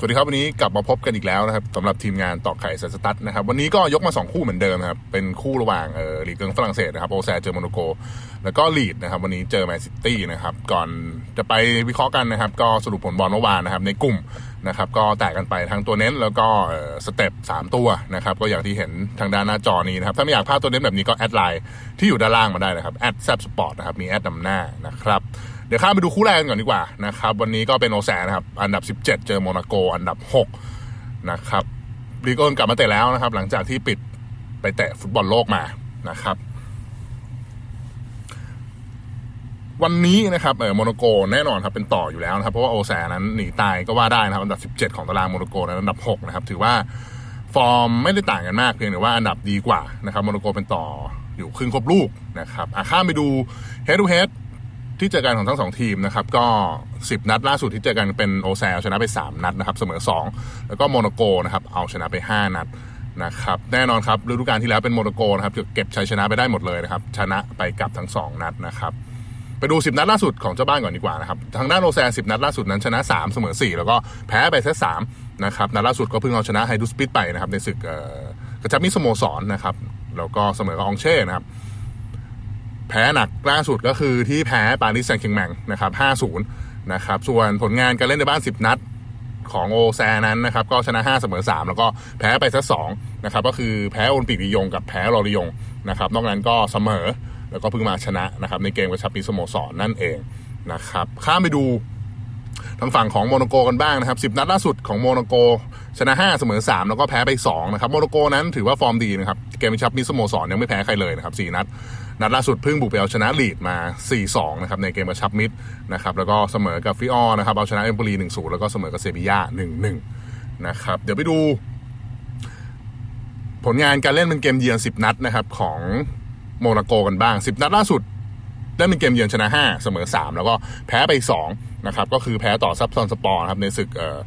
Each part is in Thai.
สวัสดีครับ วันนี้กลับมาพบกันอีกแล้วนะครับสำหรับทีมงานต่อไข่สตัดนะครับ วันนี้ก็ยกมา 2 คู่เหมือนเดิมนะครับ เป็นคู่ระหว่างเออลีกเกิงฝรั่งเศสนะครับโอแซเจอโมโนโก แล้วก็ลีดนะครับ วันนี้เจอแมนซิตี้นะครับ ก่อนจะไปวิเคราะห์กันนะครับ ก็สรุปผลบอลเมื่อวานนะครับ ในกลุ่มนะครับ ก็แตกกันไปทั้งตัวเน้นแล้วก็สเต็ปสามตัวนะครับ ก็อย่างที่เห็นทางด้านหน้าจอนี้นะครับ ถ้าไม่อยากพลาดตัวเน้นแบบนี้ก็แอดไลน์ที่อยู่ด้านล่างมาได้นะครับแอดแซบสปอร์ตนะครับมีแอดนำหน้านะครับ เดี๋ยวข้ามไปดูคู่แรกกันก่อนดีกว่านะครับวันนี้ก็เป็นโอแซนะครับ อันดับ 17 เจอโมนาโก อันดับ 6 นะครับลีกโอนกลับมาเตะแล้วนะครับ หลังจากที่ปิดไปเตะฟุตบอลโลกมานะครับ วันนี้นะครับเออโมนาโกแน่นอนครับเป็นต่ออยู่แล้วนะครับ เพราะว่าโอแซนั้นหนีตายก็ว่าได้นะครับ อันดับ 17 ของตารางโมนาโกนั้นอันดับ 6 นะครับ ถือว่าฟอร์มไม่ได้ต่างกันมากเพียงแต่ว่าอันดับดีกว่านะครับโมนาโกเป็นต่ออยู่ครึ่งครบลูกนะครับอะข้ามไปดู head to head ที่เจอกันของทั้งสองทีมนะครับก็ 10 นัดล่าสุดที่เจอกันเป็นโอแซลชนะไป 3 นัดนะครับเสมอ 2 แล้วก็โมนาโกนะครับเอาชนะไป 5 นัดนะครับแน่นอนครับฤดูกาลที่แล้วเป็นโมนาโกนะครับเก็บชัยชนะไปได้หมดเลยนะครับชนะไปกับทั้ง 2 นัดนะครับไปดู 10 นัดล่าสุดของเจ้าบ้านก่อนดีกว่านะครับทางด้านโอแซล10 นัดล่าสุดนั้นชนะ 3 เสมอ 4 แล้วก็แพ้ไปแค่3นะครับนัดล่าสุดก็เพิ่งเอาชนะไฮดูสปิดไปนะครับในศึกกระชับมิสโมสรนนะครับแล้วก็เสมอกับอองเช่นะครับ แพ้หนักล่าสุดก็คือที่แพ้ปารีสแซงต์แชร์กแมงนะครับ5-0นะครับส่วนผลงานการเล่นในบ้าน 10 นัดของโอแซนั้นนะครับก็ชนะ 5 เสมอ 3 แล้วก็แพ้ไปสัก2นะครับก็คือแพ้โอลิมปิกลียงกับแพ้ลอริยงนะครับนอกนั้นก็เสมอแล้วก็เพิ่งมาชนะนะครับในเกมกระชับปีสโมสรนั่นเองนะครับข้ามไปดูทางฝั่งของโมโนโกกันบ้างนะครับ 10 นัดล่าสุดของโมโนโก ชนะ 5 เสมอ 3 แล้วก็แพ้ไป 2 นะครับโมโนโกนั้นถือว่าฟอร์มดีนะครับ เกมชับมิสโมสรยังไม่แพ้ใครเลยนะครับ 4 นัด นัดล่าสุดเพิ่งบุกไปเอาชนะลีดมา 4-2 นะครับในเกมกระชับมิตรนะครับแล้วก็เสมอกับฟิออนะครับเอาชนะเอมโปลี1-0 แล้วก็เสมอกับเซบีย่า1-1 นะครับเดี๋ยวไปดู ผลงานการเล่นเป็นเกมเยือน 10 นัดนะครับของโมนาโกกันบ้าง 10 นัดล่าสุดได้เป็นเกมเยือนชนะ 5 เสมอ 3 แล้วก็แพ้ไป 2 นะครับ ก็คือแพ้ต่อซับซอนสปอร์นะครับในศึกเอ่อ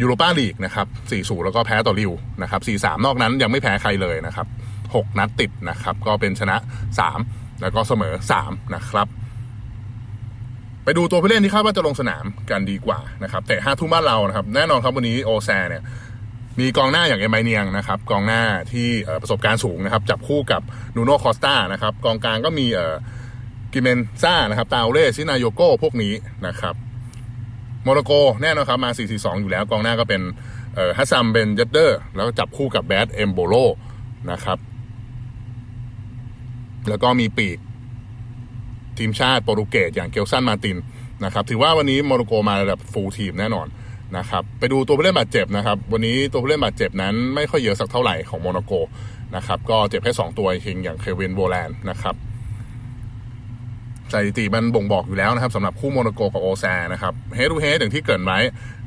ยูโรปาลีกนะครับ4-0 แล้วก็แพ้ต่อริวนะครับ4-3 นอกนั้นยังไม่แพ้ใครเลยนะครับ 6 นัดติดนะครับ ก็เป็นชนะ 3 แล้วก็เสมอ 3 นะครับ ไปดูตัวผู้เล่นที่คาดว่าจะลงสนามกันดีกว่านะครับแต่ห้าทุ่มบ้านเรานะครับ แน่นอนครับวันนี้โอแซเนี่ยมีกองหน้าอย่างเอมไมเนียงนะครับกองหน้าที่ประสบการณ์สูงนะครับ จับคู่กับนูโน่คอสตานะครับกองกลางก็มีกิเมนซ่านะครับตาเล่ซินาโยโก้พวกนี้นะครับ โมนาโกแน่นอนครับมา 4-4-2 อยู่แล้วกองหน้าก็เป็นฮัสซัมเบนเจเดอร์แล้วก็จับคู่กับแบดเอมโบโลนะครับ แล้วก็มีปีก ทีมชาติโปรตุเกสอย่างเกลซันมาตินนะครับถือว่าวันนี้โมร็อกโกมาระดับฟูลทีมแน่นอนนะครับไปดูตัวผู้เล่นบาดเจ็บนะครับ วันนี้ตัวผู้เล่นบาดเจ็บนั้นไม่ค่อยเยอะสักเท่าไหร่ของโมร็อกโกนะครับก็เจ็บแค่ 2 ตัวเองอย่างเควินโบแลนนะครับ สถิติมันบ่งบอกอยู่แล้วนะครับสำหรับคู่โมร็อกโกกับโอแซนะครับเฮดูเฮดอย่างที่เกินไว้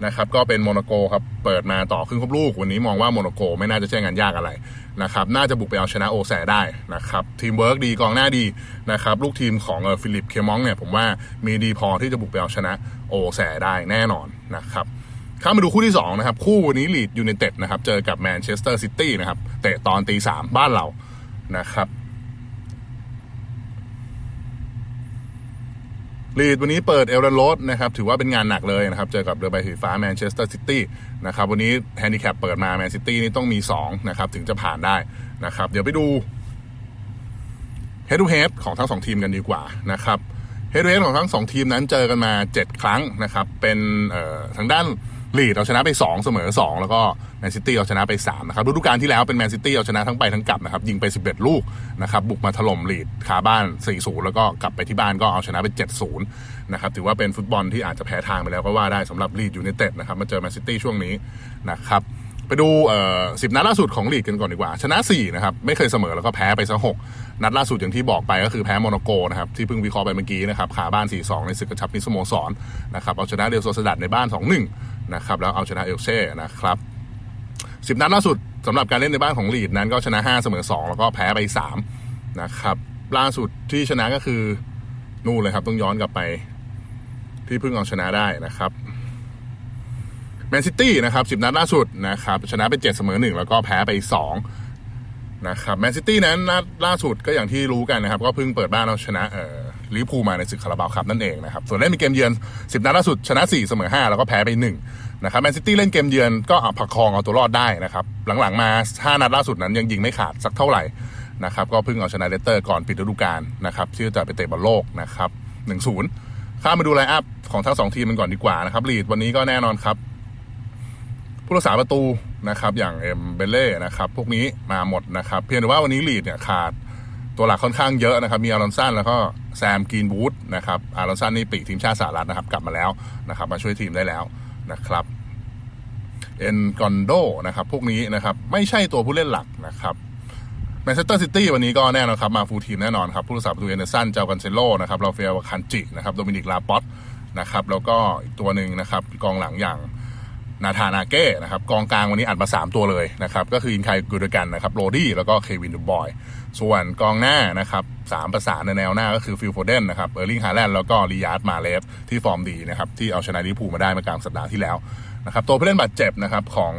นะครับก็เป็นโมร็อกโกครับเปิดมาต่อครึ่งครบลูก วันนี้มองว่าโมร็อกโกไม่น่าจะใช่งานยากอะไรนะครับน่าจะบุกไปเอาชนะโอแซได้นะครับทีมเวิร์กดีกองหน้าดีนะครับลูกทีมของฟิลิปเคมองเนี่ยผมว่ามีดีพอที่จะบุกไปเอาชนะโอแซได้แน่นอนนะครับข้ามมาดูคู่ที่ 2 นะครับ คู่วันนี้ลีดยู i นเต็ดนะครับ เจอกับแมนเชสเตอร์ซิตี้นะครับ เตะตอนตีสามบ้านเรานะครับ ลีดวันนี้เปิดเอลดันโรดนะครับถือว่าเป็นงานหนักเลยนะครับ เจอกับเรือใบสีฟ้าแมนเชสเตอร์ซิตี้นะครับวันนี้แฮนดิแคปเปิดมาแมนซิตี้นี่ต้องมี2นะครับถึงจะผ่านได้นะครับ เดี๋ยวไปดูเฮดูเฮดของทั้ง 2 ทีมกันดีกว่านะครับเฮดูเฮดของทั้ง 2 ทีมนั้นเจอกันมา 7 ครั้งนะครับเป็นเอ่อทางด้าน ลีดเอาชนะไป 2 เสมอ 2 แล้วก็แมนซิตี้เอาชนะไป3นะครับฤดูกาลที่แล้วเป็นแมนซิตี้เอาชนะทั้งไปทั้งกลับนะครับยิงไป 11 ลูกนะครับบุกมาถล่มลีดคาบ้าน 4-0 แล้วก็กลับไปที่บ้านก็เอาชนะไป 7-0นะครับถือว่าเป็นฟุตบอลที่อาจจะแพ้ทางไปแล้วก็ว่าได้สำหรับลีดยูไนเต็ดนะครับมาเจอแมนซิตี้ช่วงนี้นะครับไปดูเอ่อสิบนัดล่าสุดของลีดกันก่อนดีกว่า ชนะ4นะครับไม่เคยเสมอแล้วก็แพ้ไปสักหกนัดล่าสุดอย่างที่บอกไปก็คือแพ้โมนาโกนะครับที่เพิ่งวิเคราะห์ไปเมื่อกี้นะครับขาบ้าน 4-2 ในศึกกระชับมิสโมสรนะครับเอาชนะเดลโซสดัดในบ้าน 2-1 นะครับแล้วเอาชนะเอลเช่นะครับสิบนัดล่าสุดสำหรับการเล่นในบ้านของลีดนั้นก็ชนะ 5 เสมอ 2 แล้วก็แพ้ไป 3 นะครับ ล่าสุดที่ชนะก็คือนู่นเลยครับ ต้องย้อนกลับไป ที่เพิ่งเอาชนะได้นะครับแมนซิตี้นะครับสิบนัดล่าสุดนะครับ ชนะไป 7 เสมอ 1 แล้วก็แพ้ไป 2 นะครับแมนซิตี้นั้นนัดล่าสุดก็อย่างที่รู้กันนะครับ ก็เพิ่งเปิดบ้านเอาชนะเอ่อ ลิเวอร์พูลมาในศึกคาราบาวครับนั่นเองนะครับ ส่วนเล่นเป็นเกมเยือน 10 นัดล่าสุดชนะ 4 เสมอ 5 แล้วก็แพ้ไป 1 นะครับแมนซิตี้เล่นเกมเยือนก็อผักคองเอาตัวรอดได้นะครับ หลังๆมา 5 นัดล่าสุดนั้นยังยิงไม่ขาดสักเท่าไหร่นะครับก็เพิ่งเอาชนะเลสเตอร์ก่อนปิดฤดูกาลนะครับที่จะไปเตะบอลโลกนะครับ1-0ข้ามมาดูไลน์อัพของทั้งสองทีมกันก่อนดีกว่านะครับลีดวันนี้ก็แน่นอนครับผู้รักษาประตูนะครับอย่างเอ็มเบเล่นะครับพวกนี้มาหมดนะครับ เพียงแต่ว่าวันนี้ลีดเนี่ยขาด ตัวหลักค่อนข้างเยอะนะครับ มีอารอนสันแล้วก็แซมกรีนวูดนะครับอารอนสันนี่ปีกทีมชาติสหรัฐนะครับกลับมาแล้วนะครับมาช่วยทีมได้แล้วนะครับเอ็นกอนโดนะครับพวกนี้นะครับไม่ใช่ตัวผู้เล่นหลักนะครับแมนเชสเตอร์ซิตี้วันนี้ก็แน่นอนครับ มาฟูลทีมแน่นอนครับ ผู้รักษาประตูเอนเดอร์สันเจ้ากันเซโลนะครับราฟาเอลคันจินะครับโดมินิกลาปอตนะครับแล้วก็อีกตัวหนึ่งนะครับกองหลังอย่าง นาธานาเก้นะครับกองกลางวันนี้อัดมา 3 ตัวเลยนะครับก็คืออินไคกูดกันนะครับโรดี้แล้วก็เควินดูบอย ส่วนกองหน้านะครับสามประสานในแนวหน้าก็คือฟิลโฟเดนนะครับเออร์ลิงฮาแลนด์แล้วก็ริยาร์ดมาเลฟที่ฟอร์มดีนะครับที่เอาชนะลิเวอร์พูมาได้เมื่อกลางสัปดาห์ที่แล้วนะครับตัวผู้เล่นบาดเจ็บนะครับของ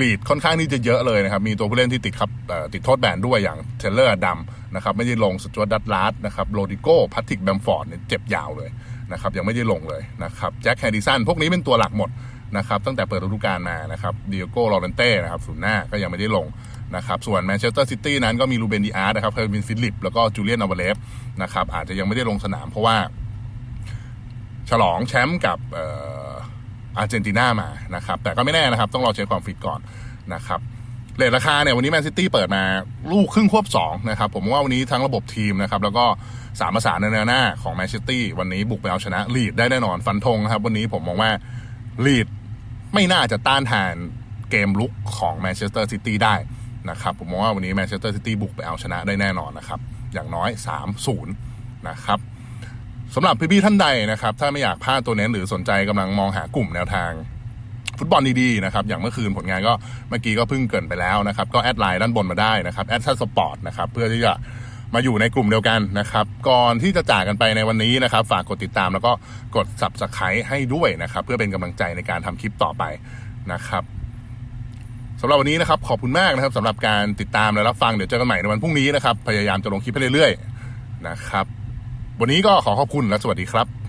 ลีดค่อนข้างที่จะเยอะเลยนะครับ มีตัวผู้เล่นที่ติดครับติดโทษแบนด้วยอย่างเทเลอร์ดัมนะครับไม่ได้ลงสจวตดัตลาร์ดนะครับโรดิโก้พัตติกแบมฟอร์ดเนี่ยเจ็บยาวเลยนะครับยังไม่ได้ลงเลยนะครับแจ็คแฮดิสันพวกนี้เป็นตัวหลักหมด นะครับตั้งแต่เปิดฤดูกาลมานะครับเดียโก้ลอเรนเต้นะครับศูนย์หน้าก็ยังไม่ได้ลงนะครับส่วนแมนเชสเตอร์ซิตี้นั้นก็มีลูเบนดีอาร์ตนะครับเคยเป็นฟิลิป แล้วก็จูเลียนอเวเลฟนะครับอาจจะยังไม่ได้ลงสนามเพราะว่า ฉลองแชมป์กับอาร์เจนตินามานะครับแต่ก็ไม่แน่นะครับ ต้องรอเช็คความฟิตก่อนนะครับเลทราคาเนี่ยวันนี้แมนซิตี้เปิดมาลูกครึ่งควบสองนะครับผมว่าวันนี้ทั้งระบบทีมนะครับแล้วก็สามประสานในแนวหน้าของแมนซิตี้วันนี้บุกไปเอาชนะลีดได้แน่นอนฟันธงนะครับ วันนี้ผมมองว่าลีด ไม่น่าจะต้านทานเกมลุกของแมนเชสเตอร์ซิตี้ได้นะครับ ผมมองว่าวันนี้แมนเชสเตอร์ซิตี้บุกไปเอาชนะได้แน่นอนนะครับ อย่างน้อย 3-0 นะครับสำหรับพี่ๆท่านใดนะครับ ถ้าไม่อยากพลาดตัวเน้นหรือสนใจกำลังมองหากลุ่มแนวทางฟุตบอลดีๆนะครับ อย่างเมื่อคืนผลงานก็เมื่อกี้ก็เพิ่งเกินไปแล้วนะครับ ก็แอดไลน์ด้านบนมาได้นะครับแอดทัสปอร์ตนะครับ เพื่อที่จะ มาอยู่ในกลุ่มเดียวกันนะครับ ก่อนที่จะจากกันไปในวันนี้นะครับ ฝากกดติดตามแล้วก็กด subscribe ให้ด้วยนะครับ เพื่อเป็นกำลังใจในการทำคลิปต่อไปนะครับสำหรับวันนี้นะครับขอบคุณมากนะครับสำหรับการติดตามและรับฟังเดี๋ยวเจอกันใหม่ในวันพรุ่งนี้นะครับ พยายามจะลงคลิปให้เรื่อยๆนะครับ วันนี้ก็ขอขอบคุณและสวัสดีครับ